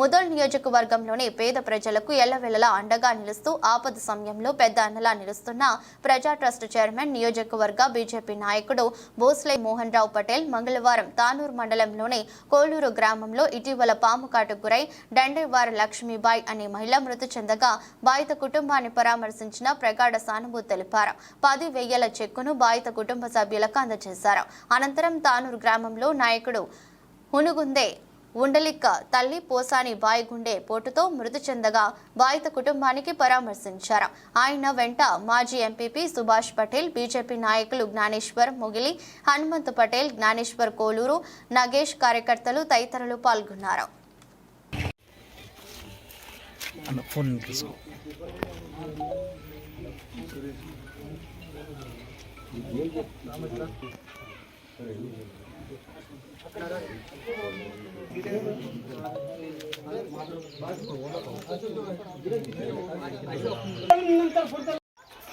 ముదోల్ నియోజకవర్గంలోని పేద ప్రజలకు ఎల్లవెల్లలా అండగా నిలుస్తూ ఆపద సమయంలో పెద్ద అన్నలా నిలుస్తున్న ప్రజా ట్రస్ట్ చైర్మన్ నియోజకవర్గ బీజేపీ నాయకుడు భోస్లే మోహన్ రావు పటేల్ మంగళవారం తానూరు మండలంలోని కోలూరు గ్రామంలో ఇటీవల పాము కాటు గురై దండేవార లక్ష్మీబాయి అనే మహిళ మృతి చెందగా బాధిత కుటుంబాన్ని పరామర్శించిన ప్రగాఢ సానుభూతి తెలిపారు. పది వెయ్యల చెక్కును బాధిత కుటుంబ సభ్యులకు అందజేశారు. అనంతరం తానూరు గ్రామంలో నాయకుడు హునుగుందే ఉండలిక్క తల్లి పోసాని బాయిగుండె పోటుతో మృతి చెందగా బాధిత కుటుంబానికి పరామర్శించారు. ఆయన వెంట మాజీ ఎంపీపీ సుభాష్ పటేల్ బీజేపీ నాయకులు జ్ఞానేశ్వర్ మొగిలి హనుమంత్ పటేల్ జ్ఞానేశ్వర్ కోలూరు నగేష్ కార్యకర్తలు తదితరులు పాల్గొన్నారు. అన్న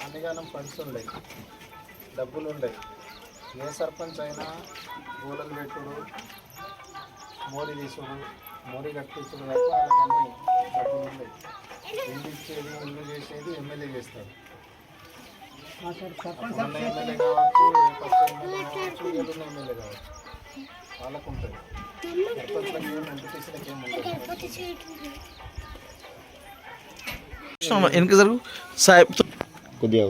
అన్నిగానం ఫండ్స్ ఉన్నాయి డబ్బులు ఉన్నాయి ఏ సర్పంచ్ అయినా గోడలు పెట్టుడు మోరీ తీసుడు మోరీ కట్టించుడు తప్ప వాళ్ళకన్నీ డబ్బులు ఉన్నాయి ఇల్లు ఇచ్చేది ఇల్లు చేసేది ఎమ్మెల్యే చేస్తారు ఎమ్మెల్యే కావచ్చు ఎమ్మెల్యే కావచ్చు ఎమ్మెల్యే కావచ్చు. వాళ్ళకు ఉంటుంది. వెనక జరుగు. సాహెబ్ కొద్దిగా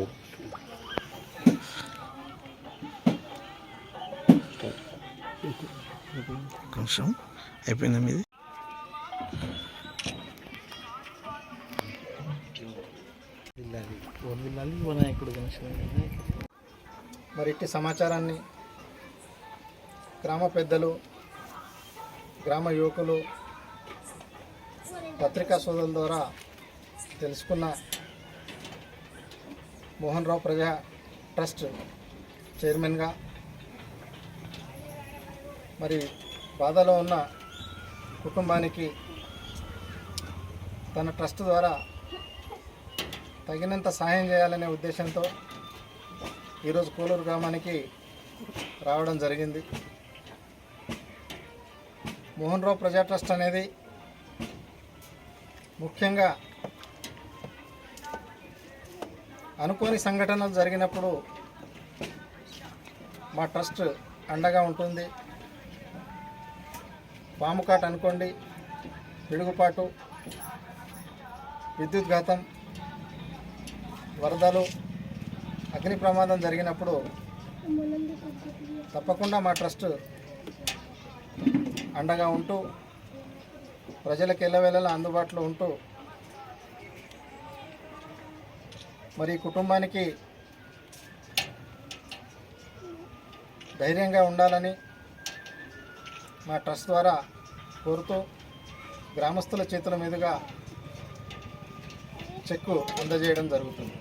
కొంచెం అయిపోయిందా మీది? మరి ఇట్టి సమాచారాన్ని గ్రామ పెద్దలు గ్రామ యువకులు పత్రికా సోదరుల ద్వారా తెలుసుకున్న మోహన్ రావు ప్రజా ట్రస్ట్ చైర్మన్గా మరి బాధలో ఉన్న కుటుంబానికి తన ట్రస్ట్ ద్వారా తగినంత సహాయం చేయాలనే ఉద్దేశంతో ఈరోజు కోలూరు గ్రామానికి రావడం జరిగింది. మోహన్ రావు ప్రజా ట్రస్ట్ అనేది ముఖ్యంగా అనుకోని సంఘటనలు జరిగినప్పుడు మా ట్రస్ట్ అండగా ఉంటుంది. పాము కాట అనుకోండి పిడుగుపాటు విద్యుత్ ఘాతం వరదలు అగ్ని ప్రమాదం జరిగినప్పుడు తప్పకుండా మా ట్రస్ట్ అండగా ఉంటూ ప్రజలకు ఎల్లవేళలా అందుబాటులో ఉంటూ మరి కుటుంబానికి ధైర్యంగా ఉండాలని మా ట్రస్ట్ ద్వారా కోరుతూ గ్రామస్తుల చేతుల మీదుగా చెక్కు అందజేయడం జరుగుతుంది.